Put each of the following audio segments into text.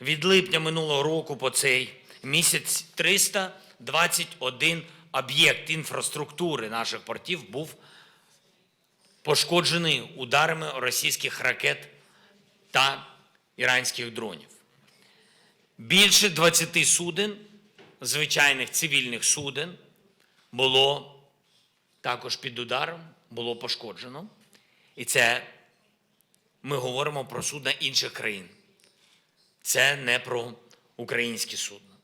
Від липня минулого року по цей місяць 321 об'єкт інфраструктури наших портів був пошкоджений ударами російських ракет та іранських дронів. Більше 20 суден, звичайних цивільних суден, було також під ударом, було пошкоджено. І це ми говоримо про судна інших країн. Це не про українські судна.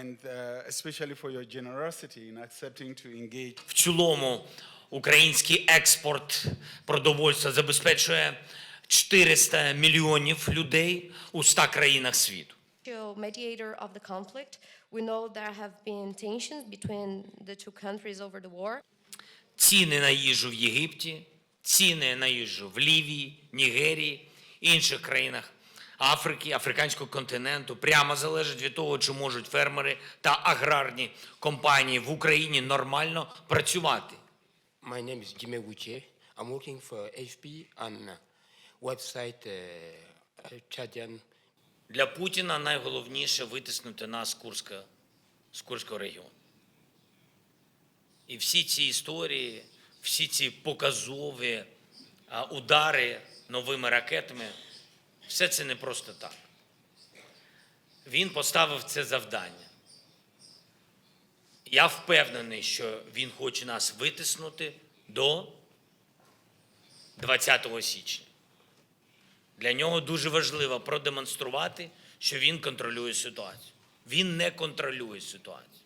and uh, especially for your generosity in accepting to engage В цілому український експорт продовольства забезпечує 400 мільйонів людей у 100 країнах світу. Mediator of the conflict. We know there have been tensions between the two countries over the war. Ціни на їжу в Єгипті, ціни на їжу в Лівії, Нігерії, інших країнах Африки, африканського континенту прямо залежать від того, чи можуть фермери та аграрні компанії в Україні нормально працювати. My name is Jimmy Wuche. I'm working for AFP uh, website uh, Chadian. Для Путіна найголовніше витиснути нас з Курська, з Курського регіону. І всі ці історії, всі ці показові удари новими ракетами, все це не просто так. Він поставив це завдання. Я впевнений, що він хоче нас витиснути до 20 січня. Для нього дуже важливо продемонструвати, що він контролює ситуацію. Він не контролює ситуацію.